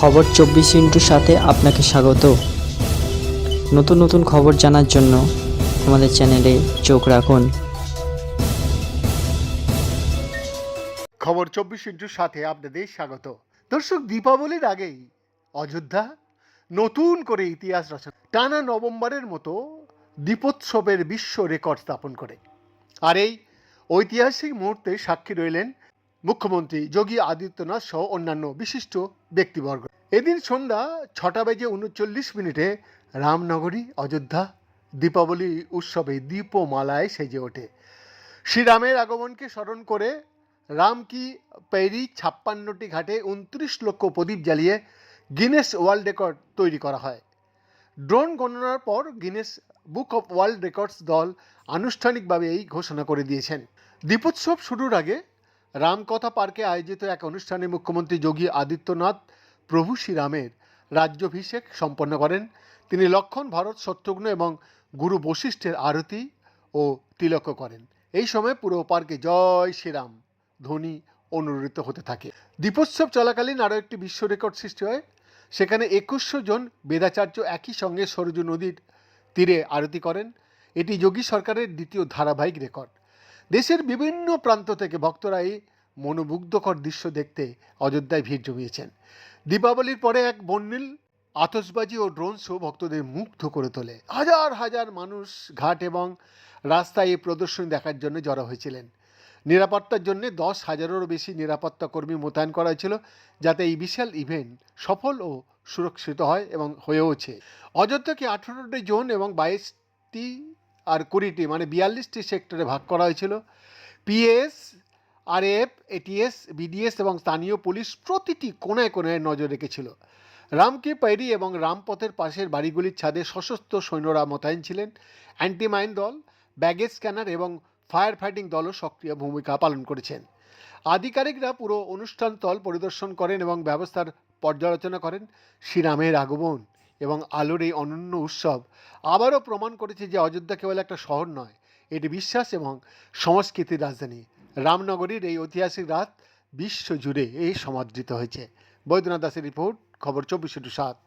খবর চব্বিশ ইন্টুর সাথে আপনাকে স্বাগত। নতুন নতুন খবর জানার জন্য আমাদের চ্যানেলে চোখ রাখুন। খবর চব্বিশ ইন্টুর সাথে আপনাদের স্বাগত। দর্শক, দীপাবলির আগেই অযোধ্যা নতুন করে ইতিহাস রচনা টানা নভেম্বরের মতো দীপোৎসবের বিশ্ব রেকর্ড স্থাপন করে। আর এই ঐতিহাসিক মুহূর্তে সাক্ষী রইলেন মুখ্যমন্ত্রী যোগী আদিত্যনাথ সহ অন্যান্য বিশিষ্ট ব্যক্তিবর্গ। এদিন সন্ধ্যা ছটা বেজে উনচল্লিশ মিনিটে রামনগরী, অযোধ্যা, দীপাবলি উৎসবে দীপমালায় সেজে ওঠে। শ্রীরামের আগমনকে স্মরণ করে রাম কি পেরি ছাপ্পান্নটি ঘাটে উনত্রিশ লক্ষ প্রদীপ জ্বালিয়ে গিনেস ওয়ার্ল্ড রেকর্ড তৈরি করা হয়। ড্রোন গণনার পর Guinness book of world records দল আনুষ্ঠানিকভাবে এই ঘোষণা করে দিয়েছেন। দীপোৎসব শুরুর আগে রামকথা পার্কে আয়োজিত এক অনুষ্ঠানে মুখ্যমন্ত্রী যোগী আদিত্যনাথ প্রভু শ্রীরামের রাজ্যাভিষেক সম্পন্ন করেন। তিনি লক্ষণ ভরত শত্রুঘ্ন এবং গুরু বশিষ্ঠের আরতি ও তিলক করেন। এই সময় পুরো পার্কে জয় শ্রীরাম ধ্বনি অনুরণিত হতে থাকে। দীপোৎসব চলাকালীন আরও একটি বিশ্ব রেকর্ড সৃষ্টি হয়। সেখানে একুশশো জন বেদাচার্য একই সঙ্গে সরজু নদীর তীরে আরতি করেন। এটি যোগী সরকারের দ্বিতীয় ধারাবাহিক রেকর্ড। দেশের বিভিন্ন প্রান্ত থেকে ভক্তরা এই মনোমুগ্ধকর দৃশ্য দেখতে অযোধ্যায় ভিড় জমিয়েছেন। দীপাবলির পরে এক বন্যিল আতসবাজি ও ড্রোন শো ভক্তদের মুগ্ধ করে তোলে। হাজার হাজার মানুষ ঘাট এবং রাস্তায় এই প্রদর্শনী দেখার জন্য জড়ো হয়েছিলেন। নিরাপত্তার জন্য দশ হাজারেরও বেশি নিরাপত্তা কর্মী মোতায়েন করা হয়েছিল, যাতে এই বিশাল ইভেন্ট সফল ও সুরক্ষিত হয় এবং হয়েওছে অযোধ্যাকে আঠেরোটি জোন এবং বাইশটি আর কুড়িটি মানে বিয়াল্লিশটি সেক্টরে ভাগ করা হয়েছিল। পিএস আরএফ, এটিএস, বিডিএস এবং স্থানীয় পুলিশ প্রতিটি কোনায় কোনায় নজর রেখেছিল। রামকে পাইরি এবং রামপথের পাশের বাড়িগুলির ছাদে সশস্ত্র সৈন্যরা মোতায়েন ছিলেন। অ্যান্টিমাইন দল, ব্যাগেজ স্ক্যানার এবং ফায়ার ফাইটিং দলও সক্রিয় ভূমিকা পালন করেছেন। আধিকারিকরা পুরো অনুষ্ঠান স্থল পরিদর্শন করেন এবং ব্যবস্থার পর্যালোচনা করেন। শ্রীরামের আগমন এবং আলোর এই অনন্য উৎসব আবারও প্রমাণ করেছে যে অযোধ্যা কেবল একটা শহর নয়, এটি বিশ্বাস এবং সংস্কৃতির রাজধানী। রামনগরীর এই ঐতিহাসিক রাত বিশ্ব জুড়ে এই সমাদৃত হয়েছে। বৈদ্যনাথ দাসের রিপোর্ট, খবর চব্বিশ সাত।